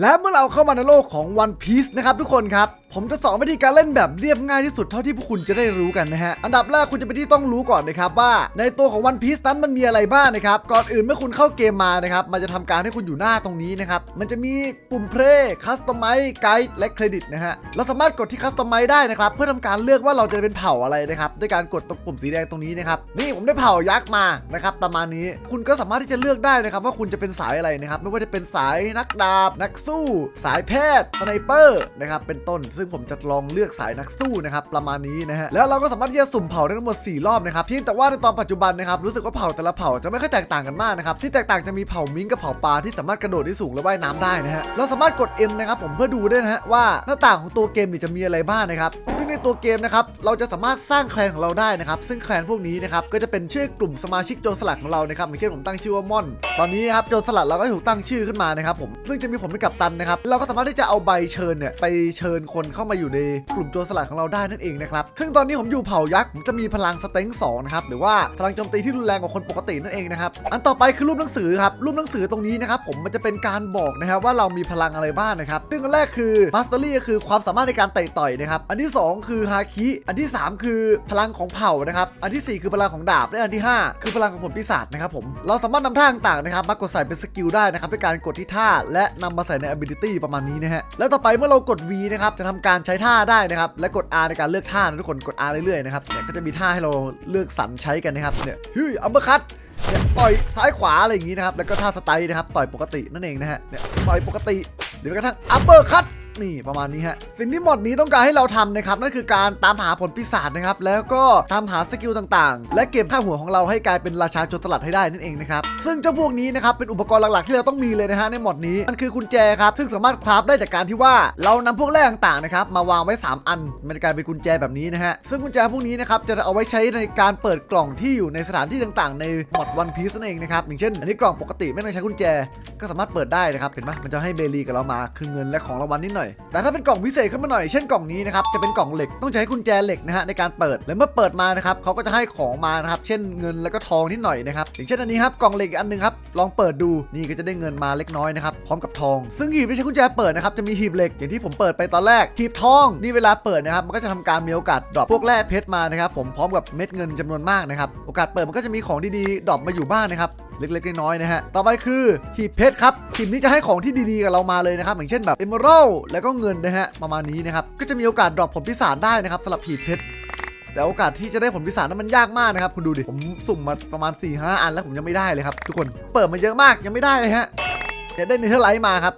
และเมื่อเราเข้ามาในโลกของ One Piece นะครับทุกคนครับ ผมจะสอนวิธีการเล่นแบบเรียบง่ายที่สุดเท่าที่พวกคุณจะได้รู้กันนะฮะ อันดับแรกคุณจะเป็นที่ต้องรู้ก่อนนะครับว่าในตัวของ One Piece นั้นมันมีอะไรบ้างนะครับ ก่อนอื่นเมื่อคุณเข้าเกมมานะครับมันจะทำการให้คุณอยู่หน้าตรงนี้นะครับ มันจะมีปุ่ม Play Customize Guide และ Credit นะฮะ เราสามารถกดที่ Customize ได้นะครับ เพื่อทำการเลือกว่าเราจะเป็นเผ่าอะไรนะครับด้วยการกดตรงปุ่มสีแดงตรงนี้นะครับนี่ผมได้เผ่ายักษ์มานะครับประมาณนี้คุณก็สามารถที่จะเลือกได้นะครับว่าคุณจะเป็นสายอะไรนะครับไม่ว่าจะเป็นสายนักดาบ นักสู้ สายแพทย์สไนเปอร์นะครับเป็นต้นซงผมจะลองเลือกสายนักสู้นะครับประมาณนี้นะฮะแล้วเราก็สามารถที่จะสุ่มเผ่าได้ทั้งหมด 4 รอบนะครับเพียงแต่ว่าในตอนปัจจุบันนะครับรู้สึกว่าเผ่าแต่ละเผ่าจะไม่ค่อยแตกต่างกันมากนะครับที่แตกต่างจะมีเผ่ามิงกับเผ่าปลาที่สามารถกระโดดได้สูงและว่ายน้ำได้นะฮะเราสามารถกด M นะครับผมเพื่อดูได้นะฮะว่าหน้าต่างของตัวเกมนี่จะมีอะไรบ้างนะครับซึ่งในตัวเกมนะครับเราจะสามารถสร้างแคลนของเราได้นะครับซึ่งแคลนพวกนี้นะครับก็จะเป็นชื่อกลุ่มสมาชิกโจรสลัดของเรานะครับอย่างเช่นผมตั้งชื่อว่าม่อน ตอนนี้นะครับโจรสลัดเราก็ถูกตั้งชื่อขึ้นมานะครับผมซึ่งจะมีผมเป็นกัปตันนะครับเราก็สามารถที่จะเอาใบเชิญเนี่ยไปเชิญคนเข้ามาอยู่ในกลุ่มโจรสลัดของเราได้นั่นเองนะครับซึ่งตอนนี้ผมอยู่เผ่ายักษ์ผมจะมีพลังสเต็งสองนะครับหรือว่าพลังโจมตีที่รุนแรงกว่าคนปกตินั่นเองนะครับอันต่อไปคือรูปหนังสือครับรูปหนังสือตรงนี้นะครับผมมันจะเป็นการบอกนะครับว่าเรามีพลังอะไรบ้างนะครับซึ่งอันแรกคือมาสเตอรี่ก็คือความสามารถในการเตะต่อยนะครับอันที่ 2 คือฮาคิอันที่ 3 คือพลังของเผ่านะครับอันทีสี่4 คือพลังของดาบและอันที่ 5 คือพลังของผลปีศาจนะครับผมเราสามารถนำท่าต่างๆนะครับมากดใส่เป็นสกิลได้นะครับด้วยการกดที่ท่าและนำมาใส่ใน ability ประมาณนี้นะฮะแล้วต่อไปเมื่อเรากด V นะครับจะทำการใช้ท่าได้นะครับ และกด R ในการเลือกท่านะทุกคนกด R เรื่อยๆนะครับเนี่ยก็จะมีท่าให้เราเลือกสรรใช้กันนะครับเนี่ยฮ้ยอัมเบอร์คัตเนี่ยต่อยซ้ายขวาอะไรอย่างนี้นะครับแล้วก็ท่าสไตล์นะครับต่อยปกตินั่นเองนะฮะเนี่ยต่อยปกติหรือกระทั่งอัมเบอร์คัต นี่ประมาณนี้ฮะสิ่งที่หมดนี้ต้องการให้เราทำนะครับนั่นคือการตามหาผลปีศาจนะครับแล้วก็ตามหาสกิลต่างๆ และเก็บค่าหัวของเราให้กลายเป็นราชาโจรสลัดให้ได้นั่นเองนะครับซึ่งเจ้าพวกนี้นะครับเป็นอุปกรณ์หลักๆที่เราต้องมีเลยนะฮะในหมดนี้มันคือกุญแจครับซึ่งสามารถคราฟได้จากการที่ว่าเรานำพวกแร่ต่างๆนะครับมาวางไว้ 3 อัน มันจะกลายเป็นกุญแจแบบนี้นะฮะซึ่งกุญแจพวกนี้นะครับจะเอาไว้ใช้ในการเปิดกล่องที่อยู่ในสถานที่ต่างๆ ในหมดวันพีซนั่นเองนะครับอย่างเช่นอันนี้กล่องปกติไม่ต้องใช้กุญแจ ก็สามารถเปิดได้นะครับเห็นไหมมันจะให้เบลีกับเรามาคือเงินและของรางวัลนิดหน่อยแต่ถ้าเป็นกล่องพิเศษขึ้นมาหน่อย เช่นกล่องนี้นะครับ จะเป็นกล่องเหล็ก ต้องใช้กุญแจเหล็กนะฮะในการเปิด และเมื่อเปิดมานะครับเขาก็จะให้ของมานะครับ เช่นเงินแล้วก็ทองนิดหน่อยนะครับ อย่างเช่นอันนี้ครับ กล่องเหล็กอันหนึงครับ ลองเปิดดู นี่ก็จะได้เงินมาเล็กน้อยนะครับ พร้อมกับทอง ซึ่งหีบที่ใช้กุญแจเปิดนะครับ จะมีหีบเหล็ก อย่างที่ผมเปิดไปตอนแรก หีบทอง นี่เวลาเปิดนะครับ มันก็จะทำการมีโอกาสดรอปพวกแร่เพชรมานะครับ ผมพร้อมกับเม็ดเงินจำนวนมากนะครับ โอกาสเปิดมันก็จะมีของดีๆดรอปมาอยู่บ้างนะครับเล็กๆน้อยๆนะฮะ ต่อไปคือหีบเพชรครับหีบนี้จะให้ของที่ดีๆกับเรามาเลยนะครับ อย่างเช่นแบบเอเมอรัลแล้วก็เงินนะฮะ ประมาณนี้นะครับ ก็จะมีโอกาสดรอปผลพิศารได้นะครับสำหรับหีบเพชรแต่โอกาสที่จะได้ผลพิศารนั้นมันยากมากนะครับ คุณดูดิ ผมสุ่มมาประมาณ4ี่ห้าอันแล้วผมยังไม่ได้เลยครับทุกคน เปิดมาเยอะมากยังไม่ได้เลยฮะ เนี่ยได้เนื้อไลท์มาครับ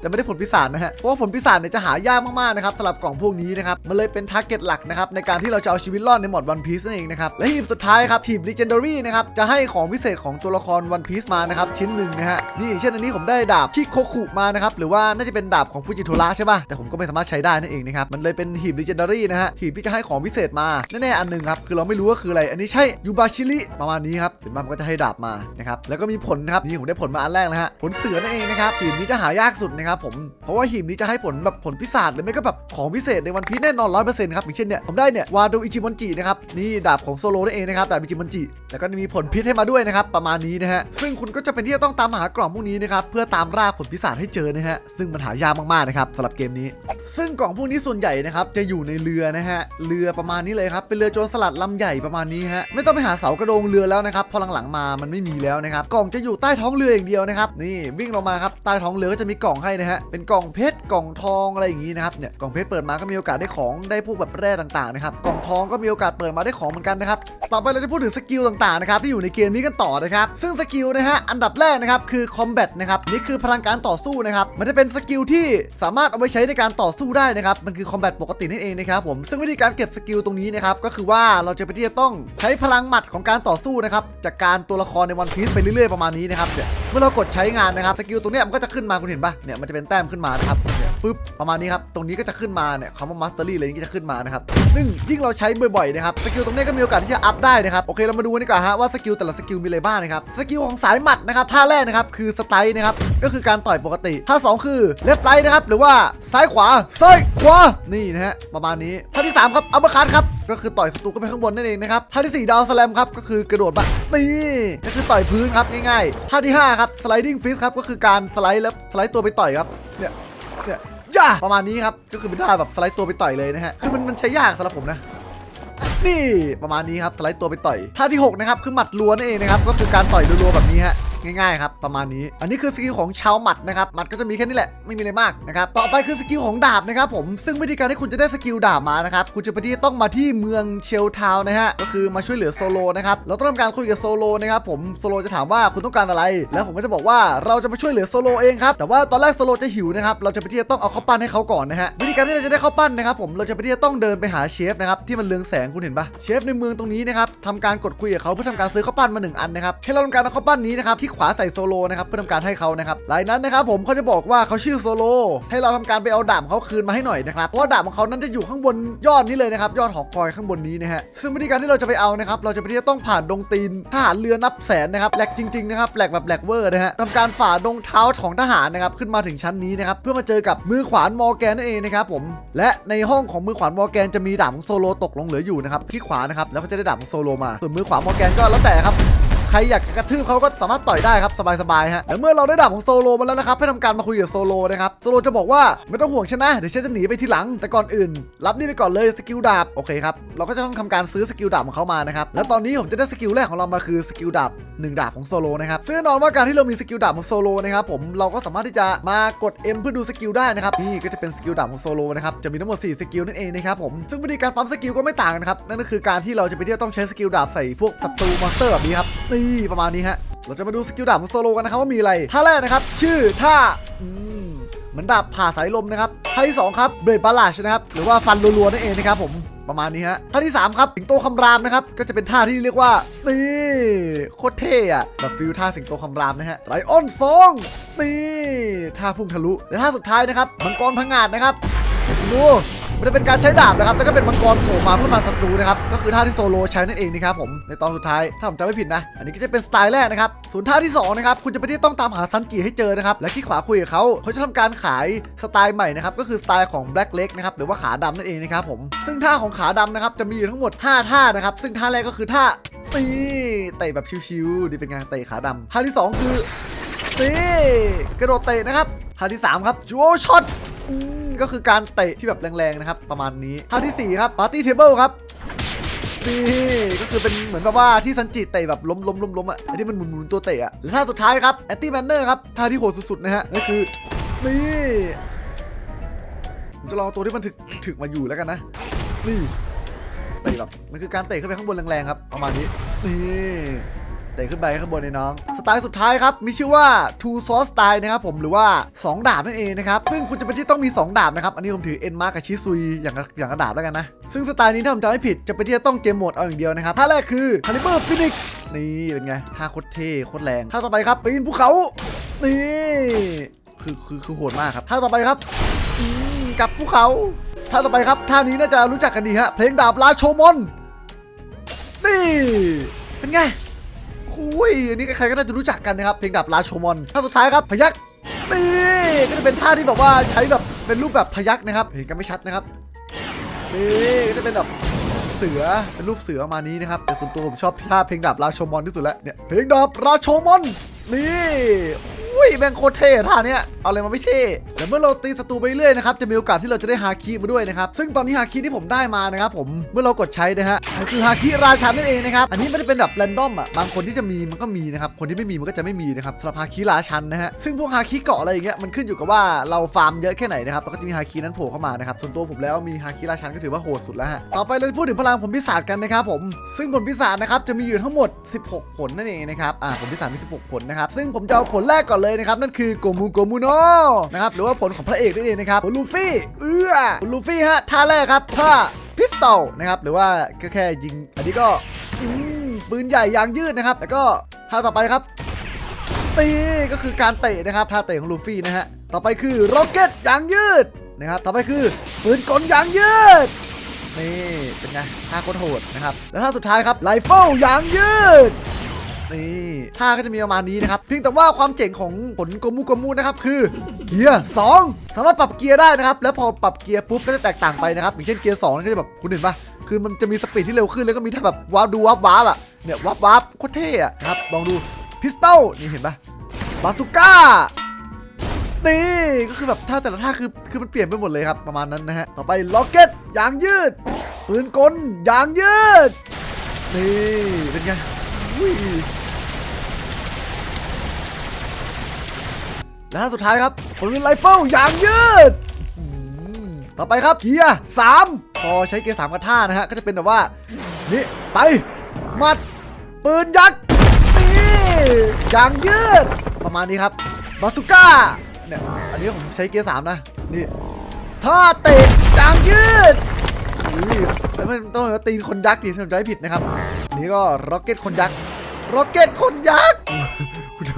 แต่ไม่ได้ผลพิศาจนะฮะ เพราะว่าผลพิศาจเนี่ยจะหายากมากๆนะครับสำหรับกล่องพวกนี้นะครับ มันเลยเป็นทาร์เก็ตหลักนะครับในการที่เราจะเอาชีวิตรอดในหมดวันพีซนั่นเองนะครับ และหีบสุดท้ายครับหีบ Legendary นะครับจะให้ของพิเศษของตัวละครวันพีซมานะครับชิ้นหนึ่งนะฮะ นี่เช่นอันนี้ผมได้ดาบที่โคคุมานะครับหรือว่าน่าจะเป็นดาบของฟูจิโทระใช่ป่ะ แต่ผมก็ไม่สามารถใช้ได้นั่นเองนะครับ มันเลยเป็นหีบ Legendary นะฮะหีบที่จะให้ของพิเศษมาแน่ๆอันหนึงครับคือเราไม่รู้ว่าคืออะไร อันนี้ใช่ยูบาชิริประมาณนี้ครับเห็นไหมมันก็จะให้ดาบมานะครับแล้วก็มีผลนะครับนี่ผมได้ผลมาอันแรกนะฮะผลเสือนั่นนะครับหีบนี้จะหายากสุดนะครับผมเพราะว่าหีบนี้จะให้ผลแบบผลพิศาจหรือไม่ก็แบบของพิเศษในวันพีแน่นอนร้อยเปอร์เซ็นต์ครับอย่างเช่นเนี่ยผมได้เนี่ยวาโดอิจิมอนจินะครับนี่ดาบของโซโลนั่นเองนะครับดาบอิจิมอนจิแล้วก็มีผลพิษให้มาด้วยนะครับประมาณนี้นะฮะซึ่งคุณก็จะเป็นที่จะต้องตามหากล่องพวกนี้นะครับเพื่อตามล่าผลพิศาจให้เจอนะฮะซึ่งมันหายากมากๆนะครับสำหรับเกมนี้ ซึ่งกล่องพวกนี้ส่วนใหญ่นะครับจะอยู่ในเรือนะฮะเรือประมาณนี้เลยครับเป็นเรือโจรสลัดลำใหญ่ประมาณนี้ฮะไม่ต้องไปหาเสากระโดงเรือแล้วนะครับพอหลังๆมามันไม่มีแล้วนะครับกล่องจะอยู่ใต้ท้องเรืออย่างเดียวนะครับนี่วิ่งลงมาครับใต้ท้องเรือก็จะมีกล่องให้นะฮะเป็นกล่องเพชรกล่องทองอะไรอย่างงี้นะครับเนี่ยกล่องเพชรเปิดมาก็มีโอกาสได้ของได้พวกแบบแร่ต่างๆนะครับกล่องทองก็มีโอกาสเปิดมาได้ของเหมือนกันนะครับต่อไปเราจะพูดถึงสกิลต่างๆนะครับที่อยู่ในเกมนี้กันต่อนะครับซึ่งสกิลนะฮะอันดับแรกนะครับคือ combat นะครับนี่คือพลังการต่อสู้นะครับมันจะเป็นสกิลที่สามารถเอาไปใช้ในการต่อสู้ได้นะครับมันคือ combat ปกตินั่นเองนะครับผมซึ่งวิธีการเก็บสกิลตรงนี้นะครับก็คือว่าเราจะไปที่จะต้องใช้พลังหมัดของการต่อสู้นะครับจากการตัวละครในวันพีซไปเรื่อยๆประมาณนี้นะครับเนี่ยเมื่อเรากดใช้งานนะครับสกิลตรงเนี้ยมันก็จะขึ้นมาคุณเห็นปะเนี่ยมันจะเป็นแต้มขึ้นมานะครับเนี่ยปึ๊บประมาณนี้ครับตรงนี้ก็จะขึ้นมาเนี่ยคำว่า mastery อะไรนี้ก็จะขึ้นมานะครับซึ่งยิ่งเราใช้บ่อยๆนะครับสกิลตรงนี้ก็มีโอกาสที่จะอัพได้นะครับโอเคเรามาดูกันดีกว่าฮะว่าสกิลแต่ละสกิลมีอะไรบ้างนะครับสกิลของสายหมัดนะครับท่าแรกนะครับคือสไตล์นะครับก็คือการต่อยปกติท่าสองคือเลฟไ i นะครับหรือว่าซ้ายขวาซ้ายขวานี่นะฮะประมาณนี้ท่าที่สามครับอัปเปอร์คัตครับก็คือต่อยศัตรูก็ไปข้างบนนั่นเองนะครับท่าที่ 4 ดาวสแลมครับก็คือกระโดดมานี่ก็คือต่อยพื้นครับง่ายๆท่าที่5ครับสไลดิ้งฟิสครับก็คือการสไลด์แล้วสไลด์ตัวไปต่อยครับเนี่ยเนี่ยย่าประมาณนี้ครับก็คือเป็นท่าแบบสไลด์ตัวไปต่อยเลยนะฮะคือมันมันใช้ยากสำหรับผมนะ นี่ประมาณนี้ครับสไลด์ตัวไปต่อยท่าที่6นะครับคือหมัดล้วนั่นเองนะครับก็คือการต่อยรัวๆแบบนี้ฮะง่ายๆครับประมาณนี้ อันนี้คือสกิลของชาวหมัดนะครับหมัดก็จะมีแค่นี้แหละไม่มีอะไรมากนะครับต่อไปคือสกิลของดาบนะครับผมซึ่งวิธีการที่คุณจะได้สกิลดาบมานะครับคุณจะไปที่ต้องมาที่เมืองเชลทาวนะฮะก็คือมาช่วยเหลือโซโลนะครับเราต้องทำการคุยกับโซโลนะครับผมโซโลจะถามว่าคุณต้องการอะไร แล้วผมก็จะบอกว่าเราจะมาช่วยเหลือโซโลเองครับแต่ว่าตอนแรกโซโลจะหิวนะครับเราจะไปที่ต้องเอาข้าวปั้นให้เขาก่อนนะฮะวิธีการที่เราจะได้ข้าวปั้นนะครับผมเราจะไปที่ต้องเดินไปหาเชฟนะครับที่มันเรืองแสงคุณเห็นปะเชฟในเมืองตรงนี้นะครับทำการกดคุยกับเขาเพื่อทำการซื้อข้าวปั้นมาหนึ่งอันนะครับให้เราทำการเอาข้าวปั้นนี้นะครับที่ขวาใส่โซโลนะครับเพื่อทำการให้เขานะครับหลายนั้นนะครับผมเขาจะบอกว่าเขาชื่อโซโลให้เราทำการไปเอาดาบเขาคืนมาให้หน่อยนะครับเพราะดาบของเขานั้นจะอยู่ข้างบนยอดนี้เลยนะครับยอดหอคอยข้างบนนี้นะฮะซึ่งวิธีการที่เราจะไปเอานะครับเราจะไปที่จะต้องผ่านดงตีนทหารเรือนับแสนนะครับแหลกจริงๆนะครับแหลกแบบแหลกเวอร์นะฮะทำการฝ่าดงเท้าของทหารนะครับขึ้นมาถึงชั้นนี้นะครับเพื่อมาเจอกับมือขวานมอแกนนั่นเองนะครับผมและในห้องของมือขวานมอแกนจะมีดาบของโซโลตกลงเหลืออยู่นะครับที่ขวานะครับแล้วก็จะได้ดาบของโซโลมาส่วนมือขวามอร์แกนก็แล้วแต่ครับ ครอยากกระทืบเขาก็สามารถต่อยได้ครับสบายๆฮะแล้วเมื่อเราได้ดาบของโซโลมาแล้วนะครับให้ทำการมาคุยกับโซโลนะครับโซโลจะบอกว่าไม่ต้องห่วงฉันนะเดี๋ยวฉันจะหนีไปทีหลัง แต่ก่อนอื่น รับนี่ไปก่อนเลยสกิลดาบโอเคครับเราก็จะต้องทำการซื้อสกิลดาบของเขามานะครับแล้วตอนนี้ผมจะได้สกิลแรกของเรามาคือสกิลดาบหนึ่งดาบของโซโลนะครับซึ่งแน่นอนว่าการที่เรามีสกิลดาบของโซโลนะครับผมเราก็สามารถที่จะมากด M เพื่อดูสกิลได้นะครับนี่ก็จะเป็นสกิลดาบของโซโลนะครับจะมีทั้งหมด4สกิลนั่นเองนะครับผมซึ่งวิธีการปั๊มสกิลก็ไม่ต่างกันะครับนั่นก็คือการที่เราจะไปเที่ยวต้องใช้สกิลดาบใส่พวกศัตรูมอนสเตอร์แบบนี้ครับนี่ประมาณนี้ฮะ เราจะมาดูสกิลดาบของโซโลกันนะครับว่ามีอะไร ท่าแรกนะครับ ชื่อท่าเหมือนดาบผ่าสายลมนะครับ ท่าที่ 2 ครับเบรดบาลาชนะครับ หรือว่าฟันรัวๆนั่นเองนะครับผมประมาณนี้ฮะ ท่าที่ 3 ครับ สิงโตคำรามนะครับ ก็จะเป็นท่าที่เรียกว่า นี่ โคตรเท่อะแบบฟิลท่าสิงโตคำรามนะฮะ ไรออนซอง นี่ ท่าพุ่งทะลุ และท่าสุดท้ายนะครับ มังกรพังงาดนะครับดู มันจะเป็นการใช้ดาบนะครับแล้วก็เป็นมังกรโผล่มาเพื่อฟันศัตรูนะครับก็คือท่าที่โซโลใช้นั่นเองนะครับผมในตอนสุดท้ายถ้าผมจำไม่ผิดนะ อันนี้ก็จะเป็นสไตล์แรกนะครับส่วนท่าที่2นะครับคุณจะไปที่ต้องตามหาซันจิให้เจอนะครับและที่ขวาคุยกับเขาเขาจะทำการขายสไตล์ใหม่นะครับก็คือสไตล์ของ Black Leg นะครับหรือว่าขาดำนั่นเองนะครับผมซึ่งท่าของขาดำนะครับจะมีอยู่ทั้งหมด 5 ท่านะครับซึ่งท่าแรกก็คือท่านี่เตะแบบชิวๆนี่เป็นการเตะขาดำท่าที่สองคือนี่กระโดดเตะนะครับท่าที่ 3 ครับจูโอช็อต ก็คือการเตะที่แบบแรงๆนะครับ ประมาณนี้ท่าทีสี่ 4 ครับปาร์ตี้เทเบิลครับนี่ก็คือเป็นเหมือนแบบว่าที่ซันจิเตะแบบล้มล้มล้มล้มอะไอ้ที่มันหมุนหมุนตัวเตะอะและท่าสุดท้ายครับแอนตี้แมนเนอร์ครับท่าที่โหดสุดๆนะฮะก็คือนี่ผมจะลองเอาตัวที่มันถึกถึกมาอยู่แล้วกันนะ นี่เตะแบบมันคือการเตะขึ้นไปข้างบนแรงๆครับประมาณนี้นี่ เตะขึ้นไปข้างบนในน้อง สไตล์สุดท้ายครับ มีชื่อว่า Two Sword Style นะครับผมหรือว่า 2 ดาบนั่นเองนะครับ ซึ่งคุณจะเป็นที่ต้องมี 2 ดาบนะครับ อันนี้ผมถือเอ็นมาร์กับชิซุยอย่างอย่างกระดาบแล้วกันนะ ซึ่งสไตล์นี้ถ้าผมจำไม่ผิดจะเป็นที่จะต้องเกมโหมดเอาอย่างเดียวนะครับท่าแรกคือคาลิเบอร์ฟินิกนี่เป็นไงท่าโคตรเท่โคตรแรงท่าต่อไปครับปีนภูเขานี่คือคือคือโหดมากครับท่าต่อไปครับกับภูเขาท่าต่อไปครับท่านี้น่าจะรู้จักกันดีฮะเพลงดาบราโชมอนนี่เป็นไง อุ้ยอันนี้ใครๆก็น่าจะรู้จักกันนะครับ เพลงดาบราโชมอนท่าสุดท้ายครับพยักนี่ก็จะเป็นท่าที่แบบว่าใช้แบบเป็นรูปแบบพยักนะครับ เห็นกันไม่ชัดนะครับนี่ก็จะเป็นแบบเสือเป็นรูปเสือประมาณนี้นะครับแต่ส่วนตัวผมชอบท่าเพลงดาบราโชมอนที่สุดแล้วเนี่ยเพลงดาบราโชมอนนี่โยแม่งโคตรเท่ท่าเนี้ยเอาอะไรมาไม่เท่แต่เมื่อเราตีศัตรูไปเรื่อยนะครับจะมีโอกาสที่เราจะได้ฮาคิมาด้วยนะครับซึ่งตอนนี้ฮาคิที่ผมได้มานะครับผมเมื่อเรากดใช้นะฮะมันคือฮาคิราชันนั่นเองนะครับอันนี้ม่ได้เป็นแบบแรนดอมอะบางคนที่จะมีมันก็มีนะครับคนที่ไม่มีมันก็จะไม่มีนะครับสำหรับฮาคิราชันนะฮะซึ่งพวกฮาคิเกาะอะไรอย่างเงี้ยมันขึ้นอยู่กับว่าเราฟาร์มเยอะแค่ไหนนะครับแล้วก็จะมีฮาคินั้นโผล่เข้ามานะครับส่วนตัวผมแล้วมีฮาคิราชันก็ถือว่าโหดสุดแล้วฮะต่อไปเราจะพูดถึงพลังผลพิศาจกันนะครับผมซึ่งผลพิศาจนะครับจะมีอยู่ทั้งหมด 16 ผลนั่นเองนะครับอ่าผลพิศาจมี 16 ผลนะครับซึ่งผมจะเอาผลแรกก่อนเลยนะครับนั่นคือโกมูโกมูโนนะครับหรือว่าผลของพระเอกนั่นเองนะครับลูฟี่เอื้อลูฟี่ฮะท่าแรกครับท่าพิสตอลนะครับหรือว่าก็แค่ยิง อันนี้ก็อืมปืนใหญ่ยางยืดนะครับ แล้วก็ท่าต่อไปครับตีก็คือการเตะนะครับท่าเตะของลูฟี่นะฮะต่อไปคือโรเก็ตยางยืดนะครับต่อไปคือปืนกลยางยืดนี่เป็นไงท่าโคตรโหดนะครับแล้วท่าสุดท้ายครับไรเฟิลยางยืด นี่ท่าก็จะมีประมาณนี้นะครับ เพียงแต่ว่าความเจ๋งของผลโกมูโกมูนะครับคือเกียร์2สามารถปรับเกียร์ได้นะครับ แล้วพอปรับเกียร์ปุ๊บก็จะแตกต่างไปนะครับ อย่างเช่นเกียร์2ก็จะแบบคุณเห็นปะคือมันจะมีสปีดที่เร็วขึ้นแล้วก็มีท่าแบบวาร์ปดูวาร์ปวาร์ปอะเนี่ยวาร์ปวาร์ปโคตรเท่อะนะครับลองดูพิสตอลนี่เห็นปะบาสุก้านี่ก็คือแบบท่าแต่ละท่าคือคือมันเปลี่ยนไปหมดเลยครับประมาณนั้นนะฮะต่อไปล็อกเก็ตยางยืดปืนกลยางยืดนี่เป็นไง และท่าสุดท้ายครับปืนไรเฟิลยางยืด ต่อไปครับเกียร์สามพอใช้เกียร์สามกับท่านะฮะ ก็จะเป็นแบบว่า นี่ ไป มัด ปืนยักษ์นี่ยางยืด ประมาณนี้ครับบาสุก้าเนี่ยอันนี้ผมใช้เกียร์สามนะ นี่ท่าเตะยางยืด แล้วมันต้องตีนคนยักษ์ดิถ้าผมจะไม่ผิดนะครับ นี่ก็ร็อกเก็ตคนยักษ์ร็อกเก็ตคนยักษ์คุณดู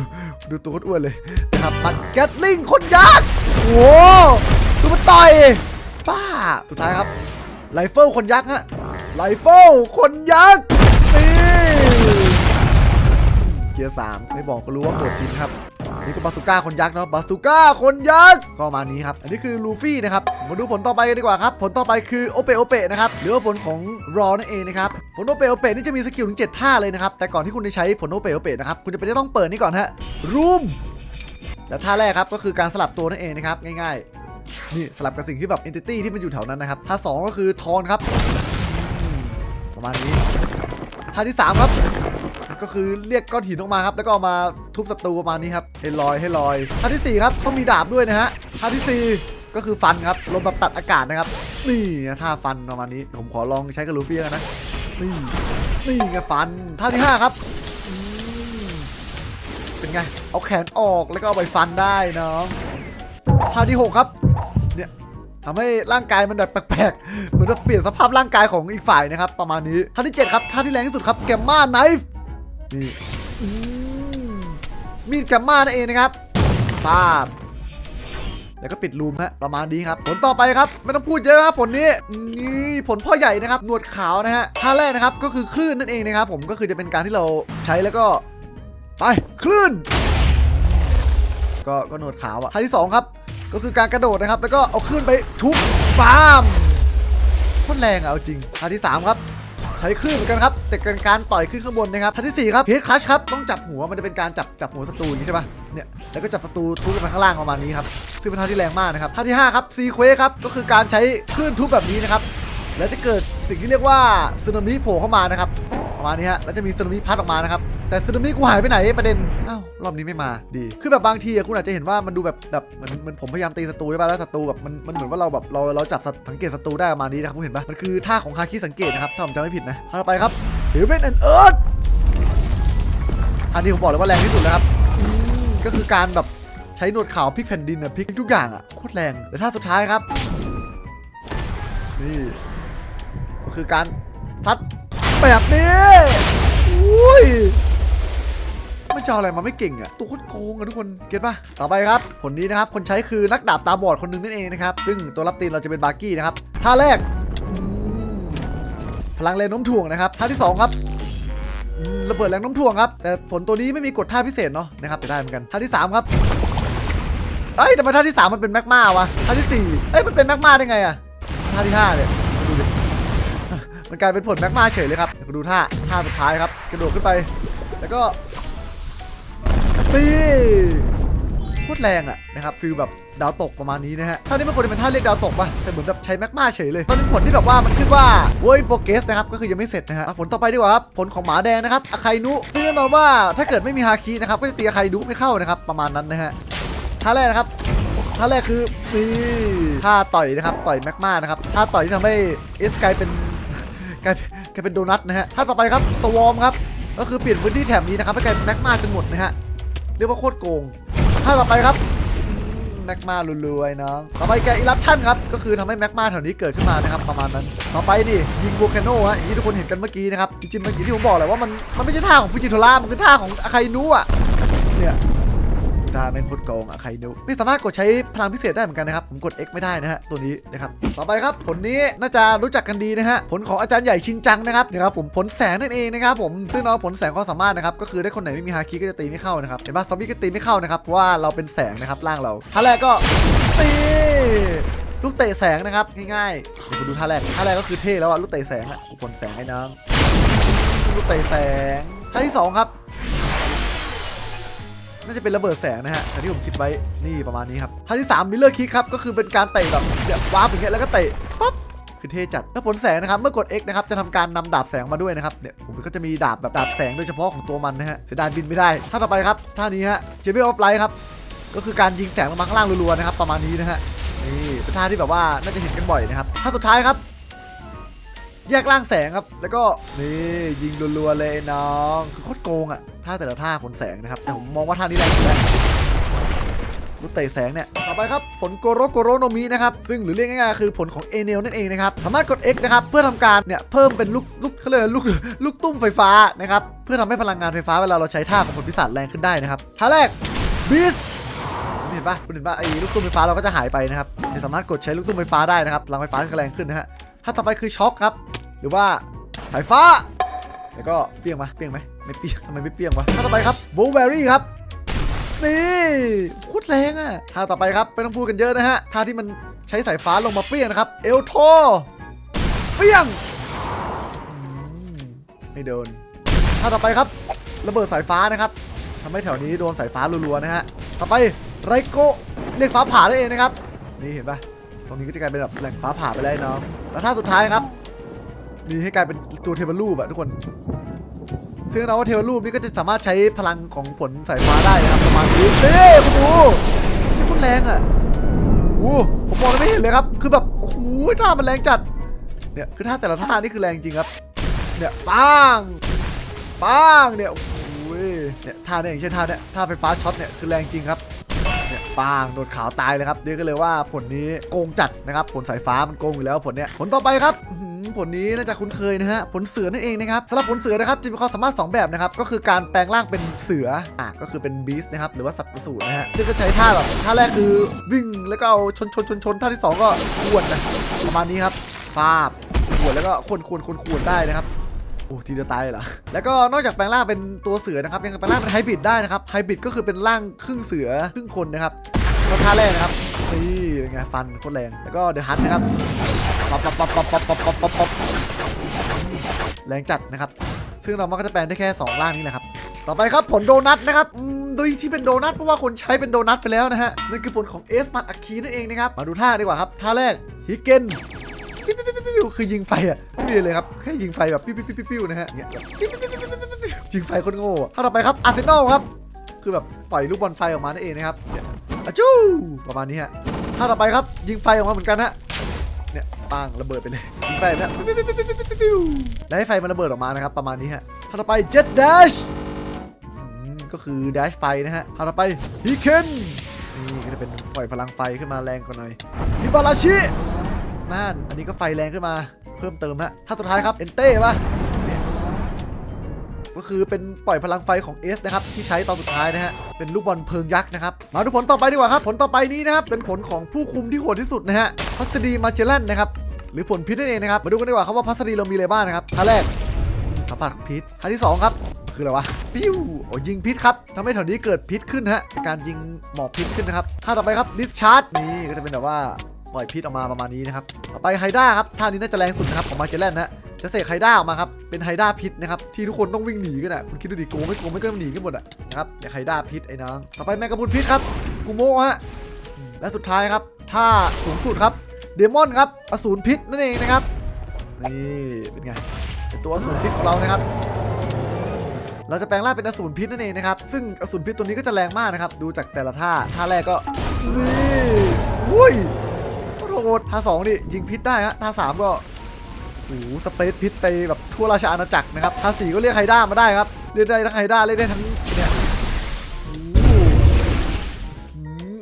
ดูตัวคนอ้วนเลยนะครับปัดแกตลิงคนยักษ์โอ้ดูมันต่อยป้าสุดท้ายครับไรเฟิลคนยักษ์ฮะไรเฟิลคนยักษ์นี่เกียร์สามไม่บอกก็รู้ว่าโหดจริงครับ นี่ก็บาสุก้าคนยักษ์เนาะบาสุก้าคนยักษ์ก็ประมาณนี้ครับอันนี้คือลูฟี่นะครับมาดูผลต่อไปกันดีกว่าครับผลต่อไปคือโอเปโอเปนะครับหรือว่าผลของรอนั่นเองนะครับผลโอเปโอเปนี่จะมีสกิลถึง7ท่าเลยนะครับแต่ก่อนที่คุณจะใช้ผลโอเปโอเปนะครับคุณจะเป็นจะต้องเปิดนี่ก่อนฮะรูมแล้วท่าแรกครับก็คือการสลับตัวนั่นเองนะครับง่ายๆนี่สลับกับสิ่งที่แบบเอนติตี้ที่มันอยู่แถวนั้นนะครับท่าสองก็คือทอนครับประมาณนี้ท่าที่สามครับ ก็คือเรียกก้อนหินออกมาครับ แล้วก็เอามาทุบศัตรูประมาณนี้ครับให้ลอยให้ลอยท่าที่ 4 ครับต้องมีดาบด้วยนะฮะท่าทีสี่4 ก็คือฟันครับลมแบบตัดอากาศนะครับ นี่นะท่าฟันประมาณนี้ ผมขอลองใช้กับลูฟี่กันนะนี่นี่ไงฟันท่าที่ 5 ครับเป็นไง เอาแขนออกแล้วก็เอาไปฟันได้น้องท่าที่ 6 ครับเนี่ยทำให้ร่างกายมันแบบแปลกๆ เหมือนว่าเปลี่ยนสภาพร่างกายของอีกฝ่ายนะครับ ประมาณนี้ท่าที่ 7 ครับท่าที่แรงที่สุดครับแกมมาไนฟ์ นี่มีดแกมมานั่นเองนะครับป้าบแล้วก็ปิดรูมฮะประมาณนี้ครับผลต่อไปครับ ไม่ต้องพูดเยอะครับผลนี้นี่ผลพ่อใหญ่นะครับหนวดขาวนะฮะท่าแรกนะครับก็คือคลื่นนั่นเองนะครับ ผมก็คือจะเป็นการที่เราใช้แล้วก็ไปคลื่นก็ก็หนวดขาวอะท่าที่สองครับ ก็คือการกระโดดนะครับ แล้วก็เอาขึ้นไปทุบปามโคตรแรงอะเอาจริงท่าที่สามครับ ใช้คลื่นเหมือนกันครับแต่เป็นการต่อยขึ้นข้างบนนะครับท่าที่ 4 ครับเฮดคลัชครับต้องจับหัวมันจะเป็นการจับจับหัวศัตรูอย่างนี้ใช่ปะเนี่ยแล้วก็จับศัตรูทุบลงไปข้างล่างประมาณนี้ครับซึ่งเป็นท่าที่แรงมากนะครับท่าที่5ครับซีเควครับก็คือการใช้คลื่นทุบแบบนี้นะครับแล้วจะเกิดสิ่งที่เรียกว่าสึนามิโผล่เข้ามานะครับ มาณนี้ฮะแล้วจะมีสึนามิพัดออกมานะครับแต่สึนามิกูหายไปไหนประเด็นอ้าวรอบนี้ไม่มาดี คือแบบบางทีอะคุณอาจจะเห็นว่ามันดูแบบแบบเหมือนเหมือนผมพยายามตีศัตรูใช่ป่ะแล้วศัตรูแบบมันมันเหมือนว่าเราแบบเราเราจับสังเกตศัตรูได้ประมาณนี้นะครับคุณเห็นปะมันคือท่าของฮาคิสังเกตนะครับถ้าผมจำไม่ผิดนะท่าต่อไปครับเฮเวนแอนเอิร์ธอันนี้ผมบอกเลยว่าแรงที่สุดแล้วครับก็คือการแบบใช้หนวดขาวพลิกแผ่นดินอะพลิกทุกอย่างอะโคตรแรงแล้วท่าสุดท้ายครับนี่ก็คือการซัด แบบนี้อุ้ยไม่จอาอะไรมาไม่เก่งอะตัวโคตรโกงอะทุกคนเก็ตปะต่อไปครับผลนี้นะครับคนใช้คือนักดาบตาบอดคนหนึ่งนั่นเองนะครับซึ่งตัวรับตีนเราจะเป็นบาร์กี้นะครับท่าแรกพลังแรงโน้มถ่วงนะครับท่าที่ 2 ครับระเบิดแรงโน้มถ่วงครับ แต่ผลตัวนี้ไม่มีกฎท่าพิเศษเนาะนะครับจะได้เหมือนกันท่าที่ 3 ครับเอ้ยทำไมท่าที่ 3 มันเป็นแมกมาวะท่าที่4เอ้ยมันเป็นแมกมาได้ไงอะท่าที่5เนี่ย มันกลายเป็นผลแมกมาเฉยเลยครับเดี๋ยวดูท่าท่าสุดท้ายครับ กระโดดขึ้นไป แล้วก็ตีโคตรแรงอะนะครับฟิลแบบดาวตกประมาณนี้นะฮะท่านี้มันควรจะเป็นท่าเรียกดาวตกป่ะแต่เหมือนแบบใช้แมกมาเฉยเลย มันเป็นผลที่แบบว่ามันขึ้นว่าเว้ยโปรเกสนะครับก็คือยังไม่เสร็จนะฮะผลต่อไปดีกว่าครับผลของหมาแดงนะครับอาไคนุซึ่งแน่นอนว่าถ้าเกิดไม่มีฮาคินะครับก็จะตีอาไคนุไม่เข้านะครับประมาณนั้นนะฮะท่าแรกนะครับท่าแรกคือนี่ท่าต่อยนะครับต่อยแมกมานะครับท่าต่อยที่ทำให้เอสกลายเป็น กลายกลายเป็นโดนัทนะฮะท่าต่อไปครับสวอมครับก็คือเปลี่ยนพื้นที่แถบนี้นะครับให้กลายเป็นแมกมาจนหมดนะฮะเรียกว่าโคตรโกงถ้าต่อไปครับแมกมารวยๆน้องต่อไปแกอิรับชั่นครับ ก็คือทำให้แมกมาแถวนี้เกิดขึ้นมานะครับ ประมาณนั้น ต่อไปนี่ยิงโวลแคนโนฮะอย่างที่ทุกคนเห็นกันเมื่อกี้นะครับ จริงๆเมื่อกี้ที่ผมบอกแหละว่ามันมันไม่ใช่ท่าของฟูจิโทระมันคือท่าของอาคาอินุอะ ท่าแม่งโคตรโกงอาคาอินุไม่สามารถกดใช้พลังพิเศษได้เหมือนกันนะครับ ผมกด X ไม่ได้นะฮะตัวนี้นะครับ ต่อไปครับผลนี้น่าจะรู้จักกันดีนะฮะผลของอาจารย์ใหญ่ชินจังนะครับนี่ยครับผมผลแสงนั่นเองนะครับผมซึ่งน้องผลแสงความสามารถนะครับก็คือได้คนไหนไม่มีฮาคิก็จะตีไม่เข้านะครับเห็นปะซอมบี้ก็ตีไม่เข้านะครับเพราะว่าเราเป็นแสงนะครับร่างเราท่าแรกก็ตีลูกเตะแสงนะครับง่ายๆเดี๋ยวคุณดูท่าแรกท่าแรกก็คือเท่แล้วอะลูกเตะแสงอะผลแสงไอ้น้องลูกเตะแสงท่าที่สองครับ น่าจะเป็นระเบิดแสงนะฮะแต่ที่ผมคิดไว้นี่ประมาณนี้ครับท่าที่3มิลเลอร์คิกครับก็คือเป็นการเตะแบบเดี๋ยววาร์ปอย่างเงี้ยแล้วก็เตะปั๊บคือเท่จัดแล้วผลแสงนะครับเมื่อกด X นะครับจะทำการนำดาบแสงมาด้วยนะครับเนี่ยผมก็จะมีดาบแบบดาบแสงโดยเฉพาะของตัวมันนะฮะเสียดายบินไม่ได้ท่าต่อไปครับท่านี้ฮะเจเบลออฟไลท์ครับก็คือการยิงแสงลงมาข้างล่างรัวๆนะครับประมาณนี้นะฮะนี่เป็นท่าที่แบบว่าน่าจะเห็นกันบ่อยนะครับท่าสุดท้ายครับ แยกล่างแสงครับ แล้วก็นี่ยิงรัวๆเลยน้องคือโคตรโกงอะท่าแต่ละท่าผลแสงนะครับแต่ผมมองว่าท่านี้แรงสุดแล้วลูกเตะแสงเนี่ย ต่อไปครับ ผลโกโรโกโรโนมินะครับ ซึ่งหรือเรียกง่ายๆคือผลของเอเนลนั่นเองนะครับ สามารถกด X นะครับ เพื่อทำการเนี่ย เพิ่มเป็นลูกลูกเขาเรียกอะไรลูกลูกตุ้มไฟฟ้านะครับ เพื่อทำให้พลังงานไฟฟ้าเวลาเราใช้ท่าของผลพิศาจแรงขึ้นได้นะครับ ท่าแรกบีสเห็นปะคุณเห็นปะไอ้ลูกตุ้มไฟฟ้าเราก็จะหายไปนะครับจะสามารถกดใช้ลูกตุ้มไฟฟ้าได้นะครับพลังไฟฟ้าจะแรงขึ้นนะฮะถ้าต่อไปคือช็อคครับ หรือว่าสายฟ้า แล้วก็เปรี้ยงไหมเปรี้ยงไหมไม่เปรี้ยงทำไมไม่เปรี้ยงวะถ้าต่อไปครับบูเบอรี่ครับนี่โคตรแรงอะท่าต่อไปครับไม่ต้องพูดกันเยอะนะฮะท่าที่มันใช้สายฟ้าลงมาเปรี้ยงนะครับ เอลโทเปรี้ยงไม่โดนท่าต่อไปครับระเบิดสายฟ้านะครับทำให้แถวนี้โดนสายฟ้ารัวๆนะฮะต่อไปไรโกเรียกฟ้าผ่าได้เองนะครับนี่เห็นปะตรงนี้ก็จะกลายเป็นแบบแหล่งฟ้าผ่าไปแล้วน้องแล้วท่าสุดท้ายครับ นี่ให้กลายเป็นตัวเทวรูปอะทุกคน ซึ่งเราว่าเทวรูปนี่ก็จะสามารถใช้พลังของผลสายฟ้าได้นะครับประมาณนี้นี่คุณดูชื่คุณแรงอะโอ้โหผมมองไม่เห็นเลยครับ คือแบบโอ้โหท่ามันแรงจัด เนี่ยคือท่าแต่ละท่านี่คือแรงจริงครับ เนี่ยปังปังเนี่ยโอ้โหเนี่ยท่าเนี่ยอย่างเช่นท่าเนี่ยท่าไฟฟ้าช็อตเนี่ยคือแรงจริงครับ เนี่ยปางโดนขาวตายเลยครับเรียกเลยว่าผลนี้โกงจัดนะครับผลสายฟ้ามันโกงอยู่แล้วผลเนี้ยผลต่อไปครับผลนี้น่าจะคุ้นเคยนะฮะผลเสือนั่นเองนะครับสำหรับผลเสือนะครับจะมีความสามารถ 2 แบบนะครับก็คือการแปลงร่างเป็นเสืออะก็คือเป็นบีสนะครับหรือว่าสัตว์ประสูตรนะฮะซึ่งก็ใช้ท่าแบบท่าแรกคือวิ่งแล้วก็เอาชนชนชนชนท่าที่สองก็ขวนนะประมาณนี้ครับฟาบขวนแล้วก็ขวนขวนขวนขวนได้นะครับ โอ้ทีเดียวตายเหรอ แล้วก็นอกจากแปลงร่างเป็นตัวเสือนะครับ ยังแปลงร่างเป็นไฮบริดได้นะครับ ไฮบริดก็คือเป็นร่างครึ่งเสือครึ่งคนนะครับก็ท่าแรกนะครับ นี่เป็นไงฟันโคตรแรง แล้วก็เดอะฮันนะครับป๊อปป๊อปป๊อปป๊อปป๊อปป๊อปป๊อปป๊อปแรงจัดนะครับ ซึ่งเรามันก็จะแปลงได้แค่ 2 ร่างนี้แหละครับ ต่อไปครับผลโดนัทนะครับโดยที่เป็นโดนัทเพราะว่าคนใช้เป็นโดนัทไปแล้วนะฮะ นั่นคือผลของเอสมันอะคีนั่นเองนะครับ มาดูท่าดีกว่าครับ ท่าแรกฮิเกน ปิ๊วปิ๊วปิ๊วปิ๊วคือยิงไฟอะไม่มีเลยครับแค่ยิงไฟแบบปิ๊วปิ๊วปิ๊วปิ๊วนะฮะเนี่ยปิ๊วปิ๊วปิ๊วปิ๊วปิ๊วปิ๊วยิงไฟคนโง่อะท่าต่อไปครับอาร์เซนอลครับคือแบบปล่อยลูกบอลไฟออกมานั่นเองนะครับเนี่ยอะจู้ประมาณนี้ฮะท่าต่อไปครับยิงไฟออกมาเหมือนกันฮะเนี่ยปังระเบิดไปเลยยิงไฟแบบเนี้ยปิ๊วปิ๊วปิ๊วปิ๊วปิ๊วปิ๊วแล้วให้ไฟมันระเบิดออกมานะครับประมาณนี้ฮะท่าต่อไปเจ็ตดัชก็คือดัชไฟนะฮะท่าต่อไปฮิเคนนี่ก็จะเป็นปล่อยพลังไฟขึ้นมาแรงกว่าหน่อยฮิบาราชิ นั่นอันนี้ก็ไฟแรงขึ้นมา เพิ่มเติมละถ้าสุดท้ายครับ เอนเต้ปะก็คือเป็นปล่อยพลังไฟของ S นะครับ ที่ใช้ตอนสุดท้ายนะฮะ เป็นลูกบอลเพลิงยักษ์นะครับ มาดูผลต่อไปดีกว่าครับ ผลต่อไปนี้นะครับ เป็นผลของผู้คุมที่โหดที่สุดนะฮะพัสดีมาเจลันนะครับ หรือผลพิษนั่นเองนะครับ มาดูกันดีกว่าครับว่าพัสดีเรามีอะไรบ้างนะครับท่าแรกสัมผัสพิษท่าที่สองครับคืออะไรวะปิ้วโอ้ยิงพิษครับทำให้แถวนี้เกิดพิษขึ้นฮะการยิงหมอกพิษขึ้นนะครับท่าต่อไปครับดิสชาร์จนี่ก็จะเป็นแบบว่า ปล่อยพิษออกมาประมาณนี้นะครับ ต่อไปไฮด้าครับท่านี้น่าจะแรงสุดนะครับของมาเจเลนนะฮะจะเสกไฮด้าออกมาครับ เป็นไฮด้าพิษนะครับ ที่ทุกคนต้องวิ่งหนีกันอะคุณคิดดูดิโกงไม่โกงไม่ก็หนีกันหมดอะนะครับเนี่ยไฮด้าพิษไอ้น้องต่อไปแมกกาพุนพิษครับกูโมฮะและสุดท้ายครับท่าสูงสุดครับเดมอนครับอสูรพิษนั่นเองนะครับนี่เป็นไงเป็นตัวอสูรพิษของเรานะครับเราจะแปลงร่างเป็นอสูรพิษนั่นเองนะครับ ซึ่งอสูรพิษตัวนี้ก็จะแรงมากนะครับ ดูจากแต่ละท่า ท่าแรกก็ นี่อุ้ย โคตรโหดท่าสองนี่ยิงพิษได้ฮะท่าสามก็โอ้โหสเปรดพิษไปแบบทั่วราชอาณาจักรนะครับท่าสี่ก็เรียกไฮด้ามาได้ครับเรียกได้ทั้งไฮด้าเรียกได้ทั้งเนี่ย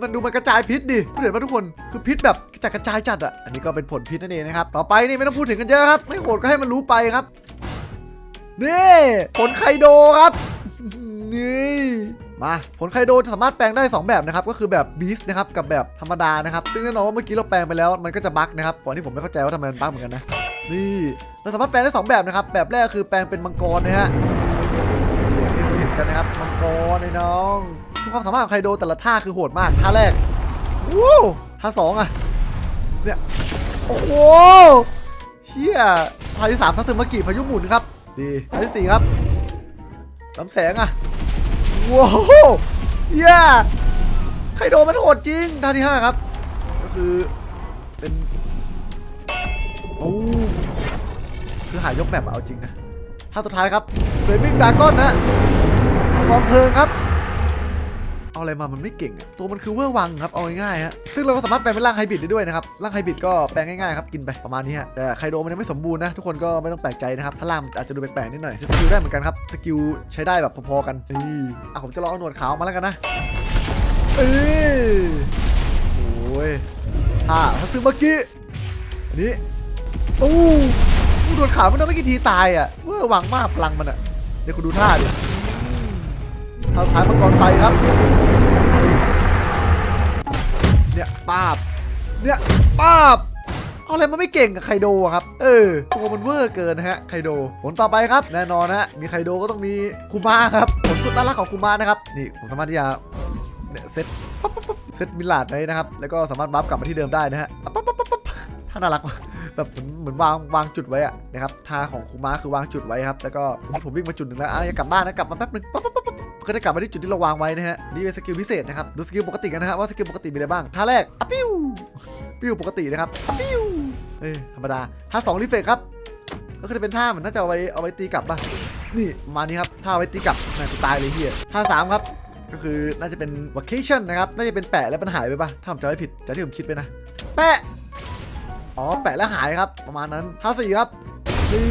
มันดูมันกระจายพิษดิเห็นป่ะทุกคนคือพิษแบบกระจายกระจายจัดอะอันนี้ก็เป็นผลพิษนั่นเองนะครับต่อไปนี่ไม่ต้องพูดถึงกันเยอะครับ ไม่โหดก็ให้มันรู้ไปครับนี่ผลไคโดครับนี่ มาผลไคโดจะสามารถแปลงได้ 2 แบบนะครับ ก็คือแบบบีสนะครับกับแบบธรรมดานะครับ ซึ่งแน่นอนว่าเมื่อกี้เราแปลงไปแล้วมันก็จะบั๊กนะครับตอนนี้ผมไม่เข้าใจว่าทำไมมันบั๊กเหมือนกันนะ นี่เราสามารถแปลงได้ 2 แบบนะครับ แบบแรกคือแปลงเป็นมังกรนะฮะที่คุณเห็นกันนะครับมังกรไอ้น้องซึ่งความสามารถของไคโดแต่ละท่าคือโหดมากท่าแรกวู้ท่าสองอะเนี่ยโอ้โหเฮียพาที่สามทัศนมกิพายุหมุนครับ ดีพาที่สี่ครับลำแสงอะ ว้าวเย้ไคโดมันโหดจริงท่าที่ห้าครับ ก็คือเป็นโอ้คือหายกแบบเอาจริงนะท่าสุดท้ายครับเฟรมิงดากอนนะกองเพลิงครับ เอาอะไรมามันไม่เก่งอะตัวมันคือเวอร์วังครับเอาง่ายๆฮะซึ่งเราก็สามารถแปลงเป็นร่างไฮบริดได้ด้วยนะครับร่างไฮบริดก็แปลงง่ายๆครับกินไปประมาณนี้ฮะแต่ไคโดมันยังไม่สมบูรณ์นะทุกคนก็ไม่ต้องแปลกใจนะครับถ้าร่างมันอาจจะดูแปลกๆนิดหน่อยสกิลได้เหมือนกันครับสกิลใช้ได้แบบพอๆกันเอ้ยอะผมจะลองเอาหนวดขาวมาแล้วกันนะเอ้ยโอ้ยอ่าฮัตสึมากิอันนี้โอ้หนวดขาวมันโดนไม่กี่ทีตายอะเวอร์วังมากพลังมันอะเดี๋ยวคุณดูท่าดิ ท่าซ้ายมังกรไฟครับ เนี่ยป้าบ เนี่ยป้าบเอาอะไรมาไม่เก่งกับไคโดอะครับ เออ ตัวมันเวอร์เกินนะฮะไคโด ผลต่อไปครับ แน่นอนฮะ มีไคโดก็ต้องมีคูมาครับ ผลสุดน่ารักของคูมานะครับ นี่ผมสามารถที่จะเนี่ยเซตเซตมิลลาดได้นะครับ แล้วก็สามารถบัฟกลับมาที่เดิมได้นะฮะปั๊บปั๊บปั๊บ ท่าน่ารักแบบเหมือนเหมือนวางวางจุดไว้อะนะครับท่าของคูมาคือวางจุดไว้ครับ แล้วก็ผมวิ่งมาจุดหนึ่งแล้วอะอยากกลับบ้านนะกลับมาแป๊บนึงปั๊บปั๊บปั๊บก็ได้กลับมาที่จุดที่เราวางไว้นะฮะนี่เป็นสกิลพิเศษนะครับดูสกิลปกติกันนะฮะว่าสกิลปกติมีอะไรบ้างท่าแรกอะปิ้วปิ้วปกตินะครับปิ้วเอ้ยธรรมดาท่าสองรีเฟกครับก็คือเป็นท่าเหมือนน่าจะเอาไว้เอาไว้ตีกลับป่ะนี่มานี้ครับท่าไว้ตีกลับแม่งกูตายเลยเฮียท่าสามครับก็คือน่าจะเป็น vacation นะครับ น่าจะเป็นแปะแล้วมันหายไปป่ะถ้าผมจำไม่ผิดจากที่ผมคิดไปนะ แปะ อ๋อแปะแล้วหายครับประมาณนั้นท่าสี่ครับนี่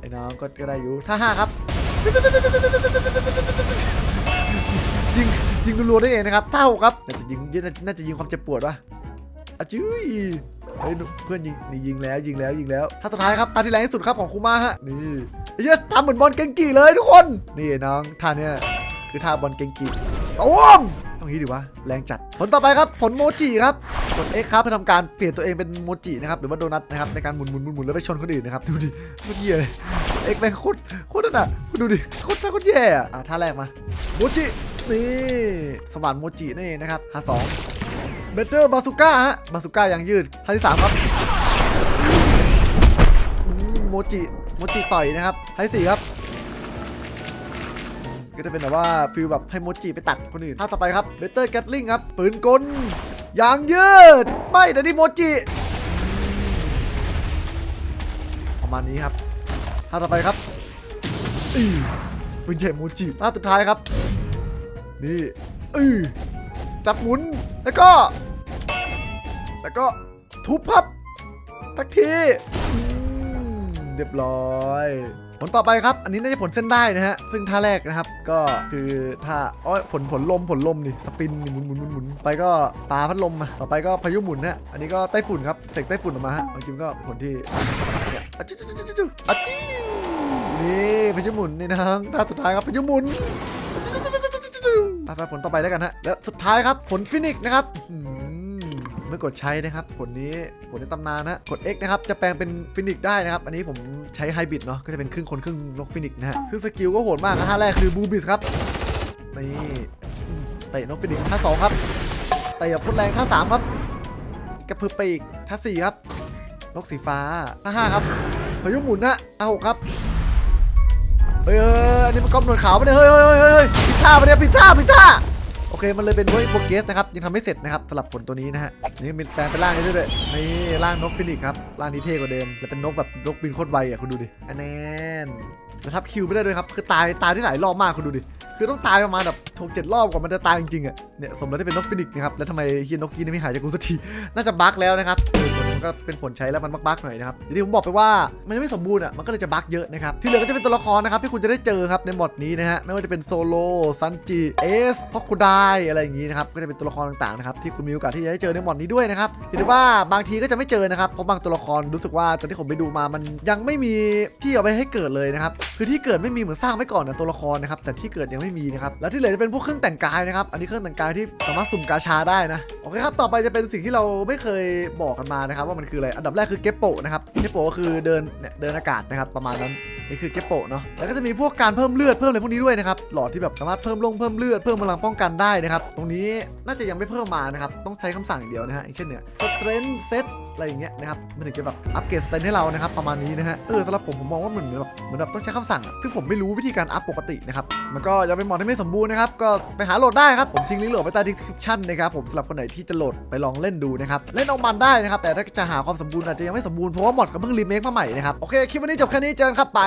ไอ้น้องก็ก็ได้อยู่ท่าห้าครับ ยิงยิงรัวๆได้เองนะครับเท่าครับน่าจะยิงน่าจะยิงความเจ็บปวดวะอะจื้ยเฮ้ยเพื่อนยิงนี่ยิงแล้วยิงแล้วยิงแล้วท่าสุดท้ายครับท่าที่แรงที่สุดครับของคูมาฮะนี่ไอ้เหี้ยทำเหมือนบอลเกงกีเลยทุกคน นี่น้องท่าเนี้ยคือท่าบอลเกงกีโอ้ม ต้องนี้ดิวะแรงจัดผลต่อไปครับผลโมจิครับกด X ครับเพื่อทำการเปลี่ยนตัวเองเป็นโมจินะครับหรือว่าโดนัทนะครับในการหมุนหมุนหมุนหมุนแล้วไปชนคนอื่นนะครับดูดิโคตรเหี้ยเลยเอ็กแม่งโคตรโคตรน่ะคุณดูดิโคตรท่าโคตรแย่อะอะท่าแรกมาโมจินี่สว่านโมจินี่นะครับท่าสองเบเตอร์บาสุก้าฮะบาสุก้ายังยืดท่าที่สามครับโมจิโมจิต่อยนะครับท่าที่สี่ครับ ก็จะเป็นแบบว่าฟิลแบบให้โมจิไปตัดคนอื่นท่าต่อไปครับเบเตอร์แกตลิงครับปืนกลยางยืด ไม่แต่นี่โมจิประมาณนี้ครับท่าต่อไปครับอือปืนใหญ่โมจิท่าสุดท้ายครับ นี่อือจับหมุนแล้วก็ แล้วก็ทุบครับทักทีเรียบร้อย ผลต่อไปครับ อันนี้น่าจะผลเส้นได้นะฮะ ซึ่งท่าแรกนะครับ ก็คือท่าอ๋อผลผลลมผลลมนี่สปินนี่หมุนหมุนหมุนหมุนไปก็ปลาพัดลมมาต่อไปก็พายุหมุนนะอันนี้ก็ไต้ฝุ่นครับเสกไต้ฝุ่นออกมาฮะจริงก็ผลที่เนี่ยอจิ๊ดจิ๊ดจิ๊ดจิ๊ดอจินี่พายุหมุนนี่นะครับท่าสุดท้ายครับพายุหมุนไปไปผลต่อไปแล้วกันฮะ แล้วสุดท้ายครับผลฟินิกส์นะครับ อื้อหือเมื่อกดใช้นะครับผลนี้ผลในตำนานนะกด X นะครับจะแปลงเป็นฟินิกได้นะครับ อันนี้ผมใช้ไฮบริดเนาะก็จะเป็นครึ่งคนครึ่งนกฟินิกนะฮะซึ่งสกิลก็โหดมากนะท่าแรกคือบูบิสครับนี่เตะนกฟินิกท่าสองครับเตะแบบโคตรแรงท่าสามครับกระพือปีกท่าสี่ครับนกสีฟ้าท่าห้าครับพายุหมุนนะท่าหกครับเฮ้ยเฮ้ยอันนี้มันก๊อปหนวดขาวปเนี่ยเฮ้ยเฮ้ยเฮ้ยผิดท่าปเนี่ยผิดท่าผิดท่า โอเคมันเลยเป็นเว้ยโปรเกสนะครับยังทำไม่เสร็จนะครับสลับผลตัวนี้นะฮะนี่เป็นแปลงเป็นร่างนี้ด้วยนี่ร่างนกฟินิกครับร่างนี้เท่กว่าเดิมแล้วเป็นนกแบบนกบินโคตรไวอะคุณดูดิอันแน่นแล้วทับคิวไม่ได้ด้วยครับคือตายตายที่หลายรอบมากคุณดูดิคือต้องตายประมาณแบบหกเจ็ดรอบกว่ามันจะตายจริงๆอะเนี่ยสมแล้วที่เป็นนกฟินิกนะครับแล้วทำไมเฮียนกกี้นี่ไม่หายจากกูสักทีน่าจะบั๊กแล้วนะครับ ก็เป็นผลใช้แล้วมันบั๊กๆหน่อยนะครับอย่างที่ผมบอกไปว่ามันยังไม่สมบูรณ์อะมันก็เลยจะบั๊กเยอะนะครับที่เหลือก็จะเป็นตัวละครนะครับที่คุณจะได้เจอครับในหมดนี้นะฮะไม่ว่าจะเป็นโซโลซันจิเอสพ็อกคูไดอะไรอย่างงี้นะครับก็จะเป็นตัวละครต่างๆนะครับที่คุณมีโอกาสที่จะได้เจอในหมดนี้ด้วยนะครับถือได้ว่าบางทีก็จะไม่เจอนะครับเพราะบางตัวละครรู้สึกว่าจากที่ผมไปดูมามันยังไม่มีที่เอาไปให้เกิดเลยนะครับคือที่เกิดไม่มีเหมือนสร้างไว้ก่อนนะตัวละครนะครับแต่ที่เกิดยังไม่มีนะครับแล้วที่เหลือจะเป็นพวกเครื่องแต่งกายนะครับอันนี้เครื่องแต่งกายที่สามารถสุ่มกาชาได้นะโอเคครับต่อไปจะเป็นสิ่งที่เราไม่เคยบอกกันมานะครับว่ามันคืออะไร อันดับแรกคือเก็บโปะนะครับ เก็บโปะก็คือเดินเนี่ยเดินอากาศนะครับประมาณนั้น นี่คือเก็บโปะเนาะ แล้วก็จะมีพวกการเพิ่มเลือดเพิ่มอะไรพวกนี้ด้วยนะครับ หลอดที่แบบสามารถเพิ่มลงเพิ่มเลือดเพิ่มพลังป้องกันได้นะครับ ตรงนี้น่าจะยังไม่เพิ่มมานะครับ ต้องใช้คำสั่งอย่างเดียวนะฮะอย่างเช่นเนี่ยสเตรนเซต อะไรอย่างเงี้ยนะครับมันถึงจะแบบอัปเกรดสเตนให้เรานะครับประมาณนี้นะฮะเออสำหรับผมผมมองว่าเหมือนแบบเหมือนแบบต้องใช้คำสั่งอะซึ่งผมไม่รู้วิธีการอัพปกตินะครับมันก็ยังเป็นหมอดที่ไม่สมบูรณ์นะครับก็ไปหาโหลดได้ครับผมทิ้งลิงก์โหลดไว้ใต้ดีสคริปชั่นนะครับผมสำหรับคนไหนที่จะโหลดไปลองเล่นดูนะครับเล่นเอามันได้นะครับแต่ถ้าจะหาความสมบูรณ์อาจจะยังไม่สมบูรณ์เพราะว่ามอดก็เพิ่งรีเมคมาใหม่นะครับโอเคคลิปวันนี้จบแค่นี้เจอกันครับไป